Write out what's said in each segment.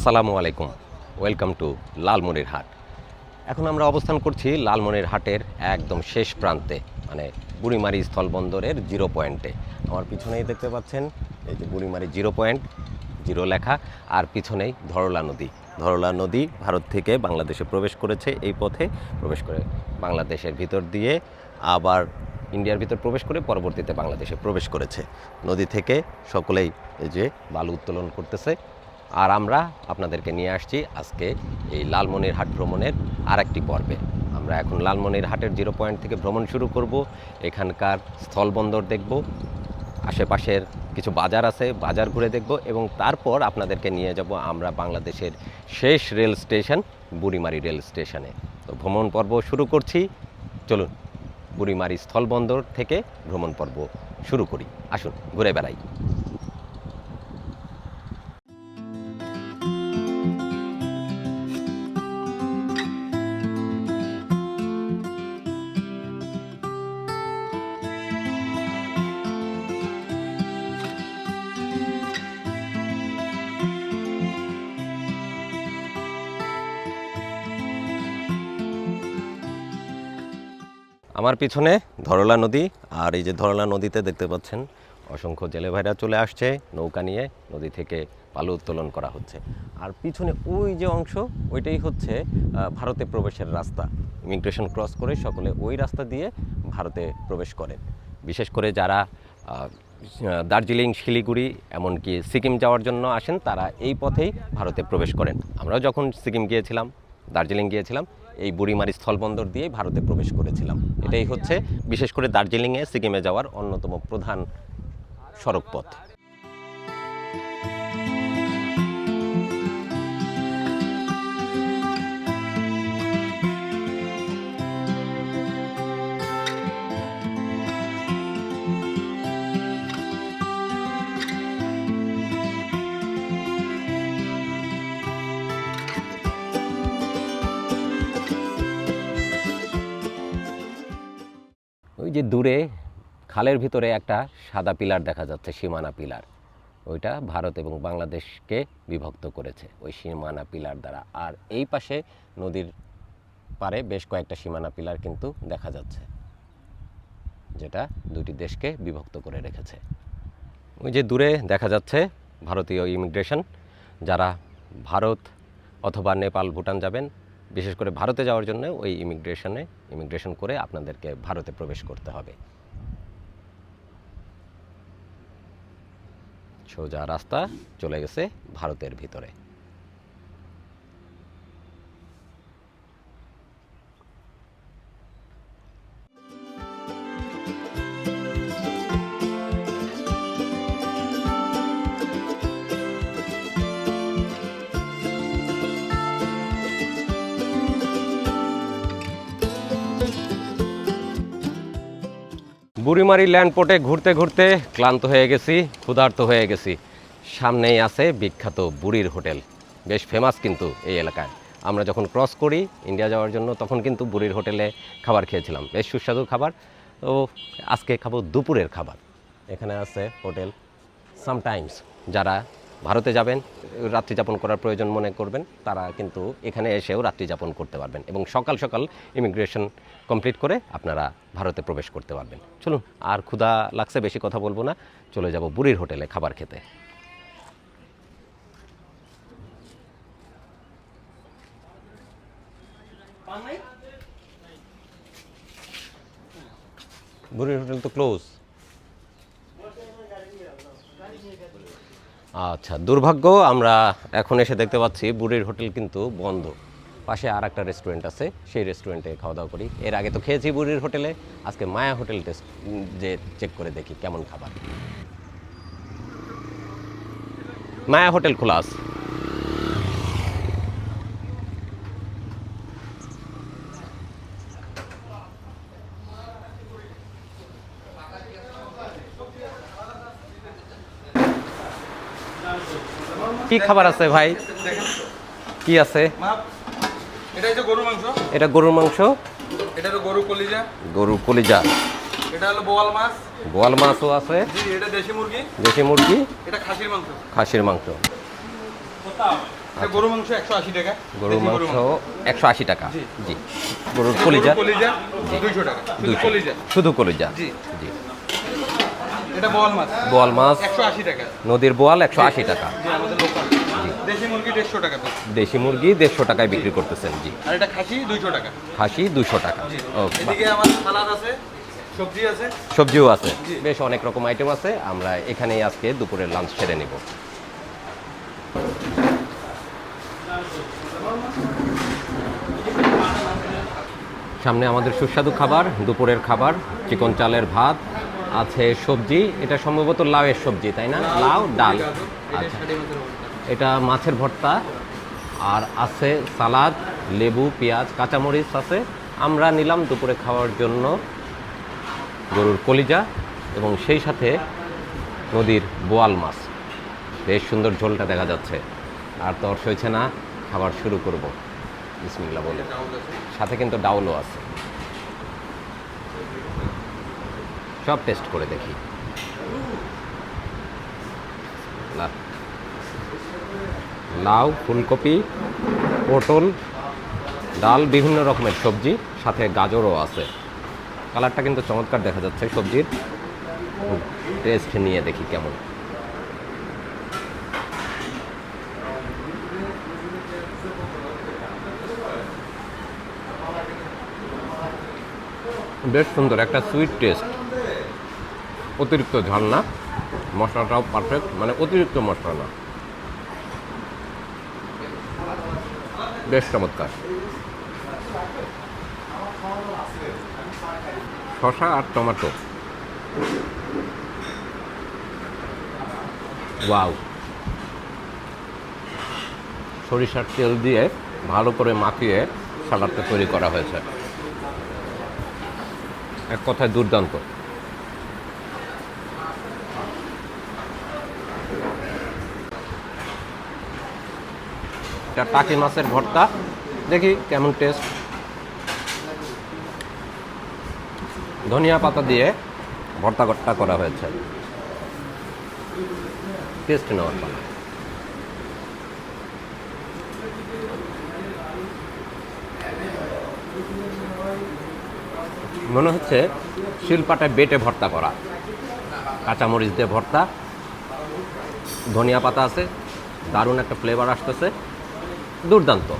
আসসালামু আলাইকুম। Welcome to লালমনির হাট। এখন আমরা অবস্থান করছি লালমনির হাটের একদম শেষ প্রান্তে মানে বুড়িমারি স্থলবন্দরের জিরো পয়েন্টে। আমার পিছনেই দেখতে পাচ্ছেন, এই যে বুড়িমারি জিরো পয়েন্ট, জিরো লেখা, আর পিছনেই ধরলা নদী। ধরলা নদী ভারত থেকে বাংলাদেশে প্রবেশ করেছে এই পথে, প্রবেশ করে বাংলাদেশের ভিতর দিয়ে আবার ইন্ডিয়ার ভিতর প্রবেশ করে পরবর্তীতে বাংলাদেশে প্রবেশ করেছে। নদী থেকে সকলেই এই যে বালু উত্তোলন করতেছে আর আমরা আপনাদেরকে নিয়ে আসছি আজকে এই লালমনির হাট ভ্রমণের আরেকটি পর্বে। আমরা এখন লালমনির হাটের জিরো পয়েন্ট থেকে ভ্রমণ শুরু করব, এখানকার স্থলবন্দর দেখব, আশেপাশের কিছু বাজার আছে, বাজার ঘুরে দেখব এবং তারপর আপনাদেরকে নিয়ে যাব আমরা বাংলাদেশের শেষ রেল স্টেশন, বুড়িমারি রেল স্টেশনে। তো ভ্রমণ পর্ব শুরু করছি। চলুন, বুড়িমারি স্থলবন্দর থেকে ভ্রমণ পর্ব শুরু করি। আসুন, ঘুরে বেড়াই। আমার পিছনে ধরলা নদী আর এই যে ধরলা নদীতে দেখতে পাচ্ছেন অসংখ্য জেলে ভাইরা চলে আসছে, নৌকা নিয়ে নদী থেকে পালু উত্তোলন করা হচ্ছে। আর পিছনে ওই যে অংশ, ওইটাই হচ্ছে ভারতে প্রবেশের রাস্তা। ইমিগ্রেশন ক্রস করে সকলে ওই রাস্তা দিয়ে ভারতে প্রবেশ করেন বিশেষ করে যারা দার্জিলিং, শিলিগুড়ি, এমনকি সিকিম যাওয়ার জন্য আসেন, তারা এই পথেই ভারতে প্রবেশ করেন। আমরাও যখন সিকিম গিয়েছিলাম, দার্জিলিং গিয়েছিলাম এই বুড়িমারি স্থলবন্দর দিয়ে ভারতে প্রবেশ করেছিলাম। এটাই হচ্ছে, বিশেষ করে দার্জিলিংয়ে সিকিমে যাওয়ার অন্যতম প্রধান সড়ক যে দূরে খালের ভিতরে একটা সাদা পিলার দেখা যাচ্ছে, সীমানা পিলার। ওইটা ভারত এবং বাংলাদেশকে বিভক্ত করেছে ওই সীমানা পিলার দ্বারা। আর এই পাশে নদীর পারে বেশ কয়েকটা সীমানা পিলার কিন্তু দেখা যাচ্ছে, যেটা দুটি দেশকে বিভক্ত করে রেখেছে। ওই যে দূরে দেখা যাচ্ছে ভারতীয় ইমিগ্রেশন, যারা ভারত অথবা নেপাল, ভুটান যাবেন বিশেষ করে ভারতে যাওয়ার জন্য ওই ইমিগ্রেশনে, ইমিগ্রেশন করে আপনাদেরকে ভারতে প্রবেশ করতে হবে। সোজা রাস্তা চলে গেছে ভারতের ভিতরে। বুড়িমারি ল্যান্ডপোর্টে ঘুরতে ঘুরতে ক্লান্ত হয়ে গেছি, ক্ষুধার্ত হয়ে গেছি। সামনেই আছে বিখ্যাত বুড়ির হোটেল। বেশ ফেমাস কিন্তু এই এলাকায়। আমরা যখন ক্রস করি ইন্ডিয়া যাওয়ার জন্য, তখন কিন্তু বুড়ির হোটেলে খাবার খেয়েছিলাম। বেশ সুস্বাদু খাবার। ও আজকে খাব দুপুরের খাবার। এখানে আছে হোটেল সামটাইমস, যারা ভারতে যাবেন, রাত্রি যাপন করার প্রয়োজন মনে করবেন, তারা কিন্তু এখানে এসেও রাত্রি যাপন করতে পারবেন এবং সকাল সকাল ইমিগ্রেশন কমপ্লিট করে আপনারা ভারতে প্রবেশ করতে পারবেন। চলুন, আর ক্ষুধা লাগছে, বেশি কথা বলব না, চলে যাব বুড়ির হোটেলে খাবার খেতে। বুড়ির হোটেল তো ক্লোজ আচ্ছা দুর্ভাগ্য, আমরা এখন এসে দেখতে পাচ্ছি বুড়ির হোটেল কিন্তু বন্ধ। পাশে আর একটা রেস্টুরেন্ট আছে, সেই রেস্টুরেন্টে খাওয়া দাওয়া করি। এর আগে তো খেয়েছি বুড়ির হোটেলে, আজকে মায়া হোটেল টেস্ট যে চেক করে দেখি কেমন খাবার। মায়া হোটেল খোলা আছে। কি খাবার আছে ভাই? কি আছে? এটা হচ্ছে গরু মাংস। এটা গরুর মাংস? এটা হলো গরু কলিজা। গরুর কলিজা। এটা হলো বোয়াল মাছ। বোয়াল মাছও আছে। জি এটা দেশি মুরগি। দেশি মুরগি? এটা খাসির মাংস। খাসির মাংস। গরু মাংস একশো আশি টাকা। গরুর দেশি মাংস একশো আশি টাকা। জি। গরুর কলিজা? কলিজা। দুইশো টাকা। কলিজা। শুধু কলিজা? জি। জি। এটা বোয়াল মাছ। বোয়াল মাছ। একশো আশি টাকা। নদীর বোয়াল একশো আশি টাকা। দেশি মুরগি দেড়শো টাকা দেশি মুরগি দেড়শো টাকায় বিক্রি করতেছেন জি। আর এটা খাসি দুইশো টাকা। খাসি দুশো টাকা। ওকে এদিকে আমার সালাদ আছে সবজি আছে। সবজিও আছে। বেশ অনেক রকম আইটেম আছে। আমরা এখানেই আজকে দুপুরের লাঞ্চ সেরে নিব। সামনে আমাদের সুস্বাদু খাবার দুপুরের খাবার চিকন চালের ভাত আছে সবজি। এটা সম্ভবত লাউয়ের সবজি তাই না? লাউ ডাল। আচ্ছা। এটা মাছের ভর্তা, আর আছে সালাদ, লেবু, পেঁয়াজ, কাঁচামরিচ আছে। আমরা নিলাম দুপুরে খাওয়ার জন্য গরুর কলিজা এবং সেই সাথে নদীর বোয়াল মাছ। বেশ সুন্দর ঝোলটা দেখা যাচ্ছে। আর তর সইছে না, খাবার শুরু করব। বিসমিল্লা বলে। সাথে কিন্তু ডাউলও আছে। সব টেস্ট করে দেখি। লাউ, ফুলকপি, পটল, ডাল, বিভিন্ন রকমের সবজি, সাথে গাজরও আছে। কালারটা কিন্তু চমৎকার দেখা যাচ্ছে সবজির। টেস্ট নিয়ে দেখি কেমন। বেশ সুন্দর, একটা সুইট টেস্ট অতিরিক্ত ঝাল না। মশলাটাও পারফেক্ট মানে অতিরিক্ত মশলা না। বেশ চমৎকার। শশা আর টমেটো। ওয়াও। সরিষার তেল দিয়ে ভালো করে মাখিয়ে সালাদটা তৈরি করা হয়েছে। এক কথায় দুর্দান্ত। এটা টাকি মাছের ভর্তা। দেখি কেমন টেস্ট ধনিয়া পাতা দিয়ে ভর্তা ভর্তা করা হয়েছে। টেস্ট নেওয়ার পালা। মনে হচ্ছে শিলপাটায় বেটে ভর্তা করা। কাঁচামরিচ দিয়ে ভর্তা। ধনিয়া পাতা আছে। দারুণ একটা ফ্লেভার আসতেছে। দুর্দান্ত।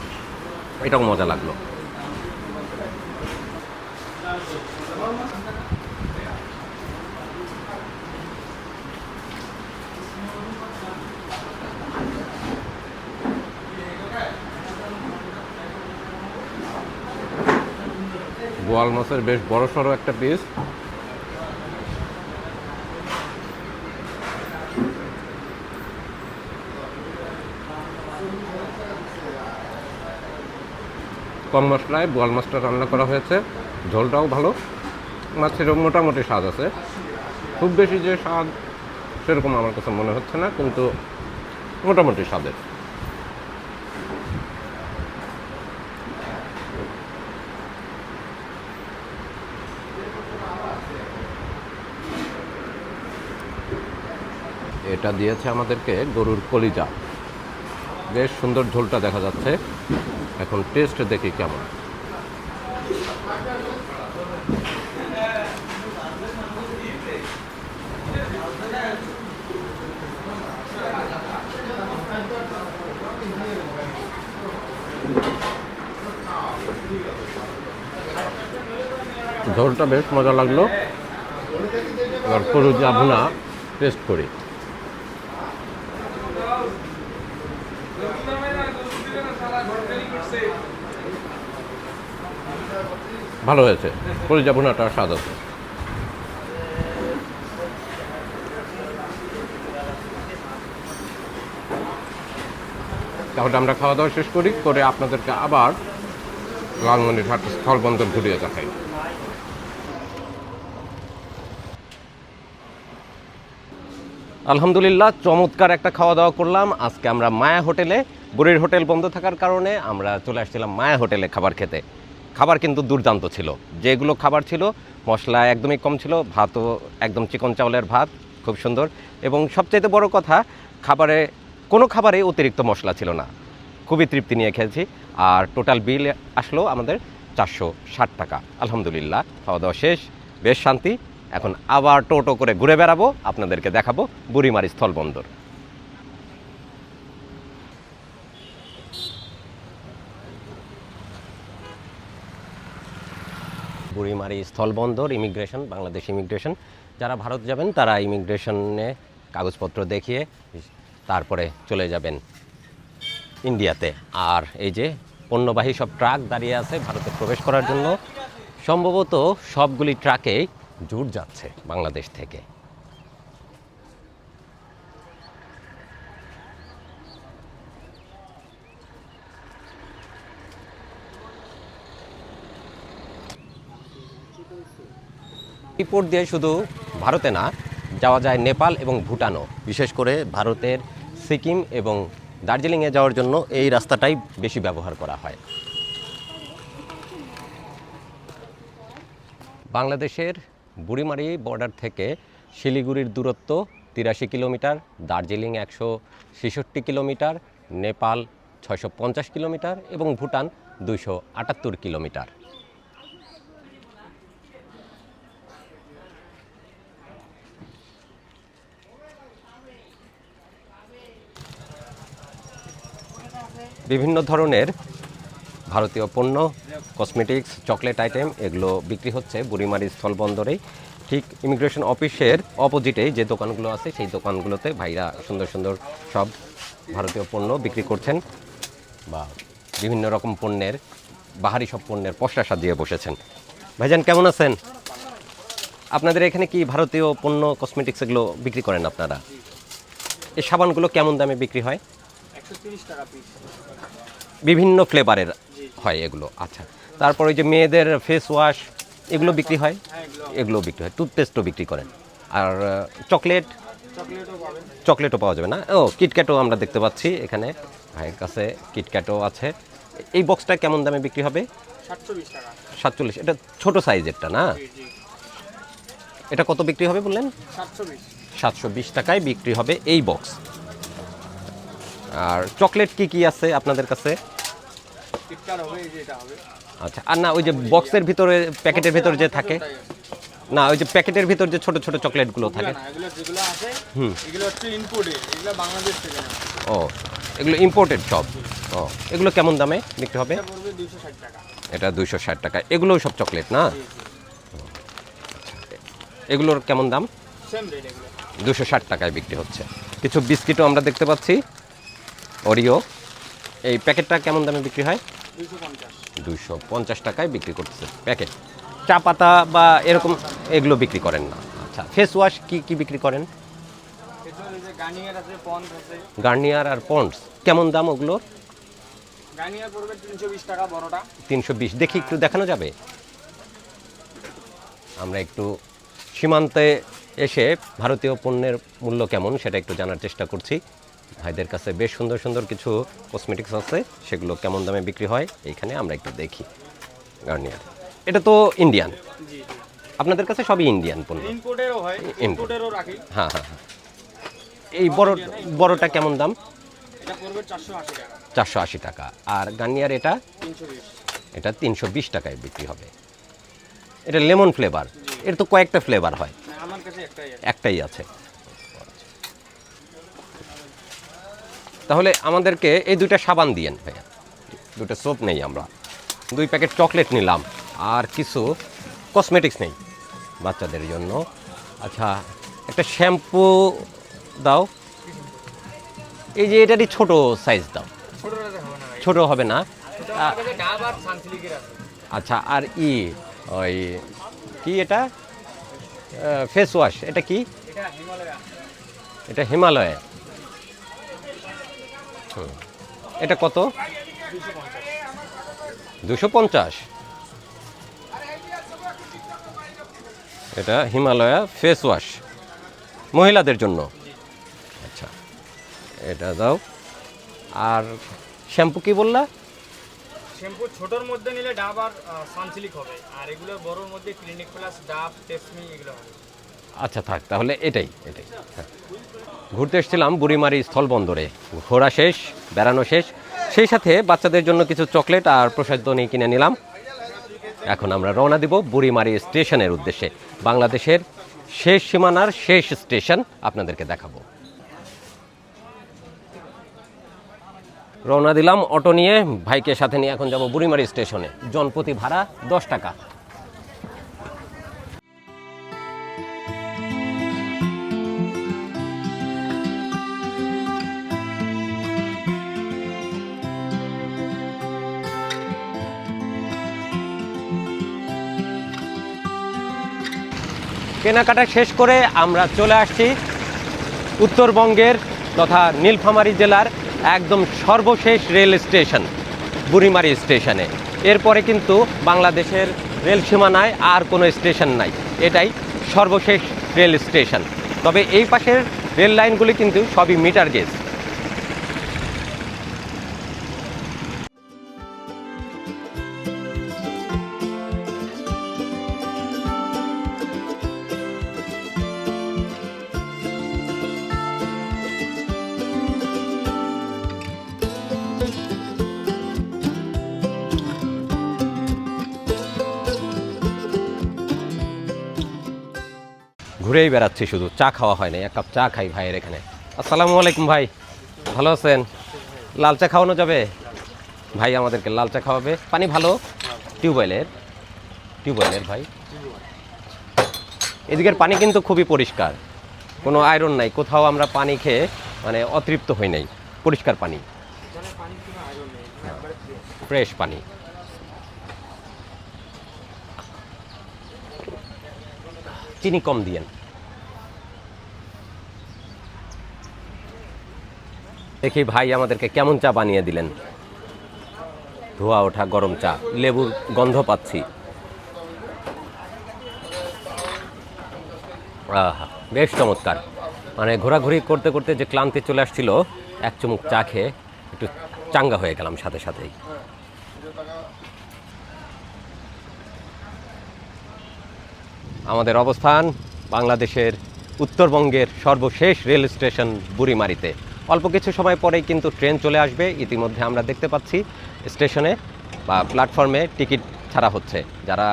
এটাও মজা লাগল। বোয়াল মাছের বেশ বড় সড়ো একটা পিস কম মশলায় বোয়াল মাছটা রান্না করা হয়েছে। ঝোলটাও ভালো। মাছের মোটামুটি স্বাদ আছে। খুব বেশি যে স্বাদ সেরকম আমার কাছে মনে হচ্ছে না, কিন্তু মোটামুটি স্বাদের। এটা দিয়েছে আমাদেরকে গরুর কলিজা। বেশ সুন্দর ঝোলটা দেখা যাচ্ছে। এখন টেস্ট দেখি কেমন। ঝোলটা বেশ মজা লাগল। এবার কলুজা ভুনা টেস্ট করি। ভালো হয়েছে। কলিজা ভুনাটা স্বাদ আছে তাহলে আমরা খাওয়া দাওয়া শেষ করি, করে আপনাদেরকে আবার লালমনিরহাট স্থলবন্দর ঘুরিয়ে দেখাই। আলহামদুলিল্লাহ, চমৎকার একটা খাওয়া দাওয়া করলাম। আজকে আমরা মায়া হোটেলে, বুড়ির হোটেল বন্ধ থাকার কারণে আমরা চলে আসছিলাম মায়া হোটেলে খাবার খেতে। খাবার কিন্তু দুর্দান্ত ছিল। যেগুলো খাবার ছিল, মশলা একদমই কম ছিল, ভাতও একদম চিকন চাউলের ভাত, খুব সুন্দর। এবং সবচাইতে বড় কথা, খাবারে, কোনো খাবারে অতিরিক্ত মশলা ছিল না। খুবই তৃপ্তি নিয়ে খেয়েছি। আর টোটাল বিল আসলো আমাদের চারশো ষাট টাকা। আলহামদুলিল্লাহ খাওয়া দাওয়া শেষ, বেশ শান্তি। এখন আবার টোটো করে ঘুরে বেড়াবো, আপনাদেরকে দেখাবো বুড়িমারি স্থলবন্দর। বুড়িমারি স্থলবন্দর ইমিগ্রেশন বাংলাদেশ ইমিগ্রেশন যারা ভারত যাবেন, তারা ইমিগ্রেশনে কাগজপত্র দেখিয়ে তারপরে চলে যাবেন ইন্ডিয়াতে। আর এই যে পণ্যবাহী সব ট্রাক দাঁড়িয়ে আছে ভারতে প্রবেশ করার জন্য। সম্ভবত সবগুলি ট্রাকেই জুট যাচ্ছে বাংলাদেশ থেকে। রিপোর্ট দিয়ে শুধু ভারতে না যাওয়া যায় নেপাল এবং ভুটানও। বিশেষ করে ভারতের সিকিম এবং দার্জিলিংয়ে যাওয়ার জন্য এই রাস্তাটাই বেশি ব্যবহার করা হয়। বাংলাদেশের বুড়িমারি বর্ডার থেকে শিলিগুড়ির দূরত্ব তিরাশি কিলোমিটার দার্জিলিং একশো ছেষট্টি কিলোমিটার নেপাল ছয়শো পঞ্চাশ কিলোমিটার এবং ভুটান দুইশো আটাত্তর কিলোমিটার। বিভিন্ন ধরনের ভারতীয় পণ্য কসমেটিক্স চকলেট আইটেম এগুলো বিক্রি হচ্ছে বুড়িমারি স্থলবন্দরেই। ঠিক ইমিগ্রেশন অফিসের অপোজিটেই যে দোকানগুলো আছে, সেই দোকানগুলোতে ভাইরা সুন্দর সুন্দর সব ভারতীয় পণ্য বিক্রি করছেন বা বিভিন্ন রকম পণ্যের, বাহারি সব পণ্যের পশরা সাজিয়ে বসেছেন। ভাইজান, কেমন আছেন? আপনাদের এখানে কি ভারতীয় পণ্য কসমেটিক্স এগুলো বিক্রি করেন আপনারা? এই সাবানগুলো কেমন দামে বিক্রি হয়? বিভিন্ন ফ্লেভারের হয় এগুলো আচ্ছা। তারপর ওই যে মেয়েদের ফেস ওয়াশ এগুলো বিক্রি হয়? এগুলো বিক্রি হয় টুথপেস্টও বিক্রি করেন। আর চকলেট চকলেটও পাওয়া যাবে না? ও কিটক্যাটও আমরা দেখতে পাচ্ছি এখানে। ভাইয়ের কাছে কিটক্যাটও আছে। এই বক্সটা কেমন দামে বিক্রি হবে? সাতচল্লিশ এটা ছোট সাইজেরটা না? এটা কত বিক্রি হবে বললেন? সাতশো বিশ টাকায় বিক্রি হবে এই বক্স আর চকলেট কি কি আছে আপনাদের কাছে? আচ্ছা আর না ওই যে বক্সের ভিতরে প্যাকেটের ভিতরে যে থাকে। না ওই যে প্যাকেটের ভিতর যে ছোট ছোট চকলেটগুলো থাকে না এগুলো হচ্ছে বাংলাদেশ থেকে ও এগুলো ইম্পোর্টেড সব। ও এগুলো কেমন দামে বিক্রি হবে? এটা দুইশো ষাট টাকা। এগুলোও সব চকলেট না? জি এগুলোর কেমন দাম? দুশো ষাট টাকায় বিক্রি হচ্ছে। কিছু বিস্কিটও আমরা দেখতে পাচ্ছি। অরিও এই প্যাকেটটা কেমন দামে বিক্রি হয়? দুইশো পঞ্চাশ। টাকায় বিক্রি করতেছে প্যাকেট। চা পাতা বা এরকম এগুলো বিক্রি করেন না। আচ্ছা ফেস ওয়াশ কি কি বিক্রি করেন? গার্নিয়ার আর পন্ডস কেমন দাম ওগুলোর? বড়টা। তিনশো বিশ দেখি একটু দেখানো যাবে? আমরা একটু সীমান্তে এসে ভারতীয় পণ্যের মূল্য কেমন সেটা একটু জানার চেষ্টা করছি। ভাইদের কাছে বেশ সুন্দর সুন্দর কিছু কসমেটিক্স আছে সেগুলো কেমন দামে বিক্রি হয় এইখানে আমরা একটু দেখি। গার্নিয়ার। এটা তো ইন্ডিয়ান আপনাদের কাছে সবই ইন্ডিয়ান পণ্য? হয় হ্যাঁ হ্যাঁ এই বড় বড়টা কেমন দাম? চারশো আশি টাকা। আর গার্নিয়ার এটা? এটা তিনশো বিশ টাকায় বিক্রি হবে। এটা লেমন ফ্লেভার। এর তো কয়েকটা ফ্লেভার হয়। আমার কাছে একটাই আছে একটাই আছে তাহলে আমাদেরকে এই দুইটা সাবান দিয়েন, ভাইয়া। দুটো সোপ নেই আমরা। দুই প্যাকেট চকলেট নিলাম, আর কিছু কসমেটিক্স নেই বাচ্চাদের জন্য। আচ্ছা একটা শ্যাম্পু দাও। এই যে এটারই ছোট সাইজ দাও। ছোট হবে না। আচ্ছা আর ই, ওই কি এটা? ফেস ওয়াশ এটা কি? এটা হিমালয়া। এটা কত? দুশো পঞ্চাশ। এটা হিমালয়া ফেস ওয়াশ মহিলাদের জন্য। আচ্ছা এটা দাও। আর শ্যাম্পু কি বললা? শ্যাম্পু ছোটোর মধ্যে নিলে ডাব আর সানসিলিক হবে। আর এগুলো বড়োর মধ্যে ক্লিনিক প্লাস ডাব টেসমি এগুলো হবে। আচ্ছা থাক, তাহলে এটাই এটাই হ্যাঁ। ঘুরতে এসেছিলাম বুড়িমারি স্থলবন্দরে। ঘোরা শেষ, বেড়ানো শেষ। সেই সাথে বাচ্চাদের জন্য কিছু চকলেট আর প্রসাদনী কিনে নিলাম। এখন আমরা রওনা দিব বুড়িমারি স্টেশনের উদ্দেশ্যে। বাংলাদেশের শেষ সীমানার শেষ স্টেশন আপনাদেরকে দেখাবো। রওনা দিলাম অটো নিয়ে, ভাইকে সাথে নিয়ে এখন যাব বুড়িমারি স্টেশনে। জনপ্রতি ভাড়া দশ টাকা। কেনাকাটা শেষ করে আমরা চলে আসছি উত্তরবঙ্গের তথা নীলফামারী জেলার একদম সর্বশেষ রেল স্টেশন, বুড়িমারি স্টেশনে। এরপরে কিন্তু বাংলাদেশের রেল সীমানায় আর কোনো স্টেশন নাই। এটাই সর্বশেষ রেল স্টেশন। তবে এই পাশের রেল লাইনগুলি কিন্তু সবই মিটার গেজ। ঘুরেই বেড়াচ্ছি শুধু। চা খাওয়া হয় না এক কাপ চা খাই ভাইয়ের এখানে। আসসালামু আলাইকুম ভাই, ভালো আছেন? লাল চা খাওয়ানো যাবে? ভাই আমাদেরকে লাল চা খাওয়াবে। পানি ভালো? টিউবওয়েলের। টিউবওয়েলের ভাই। এদিকের পানি কিন্তু খুবই পরিষ্কার। কোনো আয়রন নাই, কোথাও আমরা পানি খেয়ে মানে অতৃপ্ত হই নাই। পরিষ্কার পানি। ফ্রেশ পানি। চিনি কম দিয়েন। দেখি ভাই আমাদেরকে কেমন চা বানিয়ে দিলেন। ধোয়া ওঠা, গরম চা, লেবুর গন্ধ পাচ্ছি। আহা, বেশ চমৎকার। মানে ঘোরাঘুরি করতে করতে যে ক্লান্তি চলে আসছিল, এক চুমুক চা খেয়ে একটু চাঙ্গা হয়ে গেলাম সাথে সাথেই। আমাদের অবস্থান বাংলাদেশের উত্তরবঙ্গের সর্বশেষ রেল স্টেশন বুড়িমারিতে। অল্প কিছু সময় পরেই কিন্তু ট্রেন চলে আসবে। ইতিমধ্যে আমরা দেখতে পাচ্ছি স্টেশনে বা প্ল্যাটফর্মে টিকিট ছাড়া হচ্ছে। যারা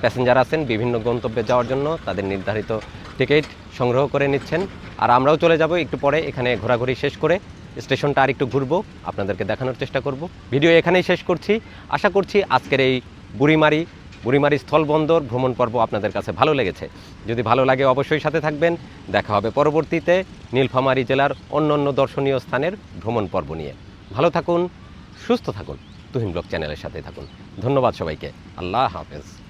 প্যাসেঞ্জার আছেন, বিভিন্ন গন্তব্যে যাওয়ার জন্য তাদের নির্ধারিত টিকিট সংগ্রহ করে নিচ্ছেন। আর আমরাও চলে যাব একটু পরে, এখানে ঘোরাঘুরি শেষ করে স্টেশনটা আর একটু ঘুরবো, আপনাদেরকে দেখানোর চেষ্টা করব। ভিডিও এখানেই শেষ করছি। আশা করছি আজকের এই বুড়িমারি বুড়িমারি স্থলবন্দর ভ্রমণ পর্ব আপনাদের কাছে ভালো লেগেছে। যদি ভালো লাগে অবশ্যই সাথে থাকবেন। দেখা হবে পরবর্তীতে নীলফামারী জেলার অন্য অন্য দর্শনীয় স্থানের ভ্রমণ পর্ব নিয়ে। ভালো থাকুন, সুস্থ থাকুন। তুহিন ব্লগ চ্যানেলের সাথে থাকুন। ধন্যবাদ সবাইকে। আল্লাহ হাফেজ।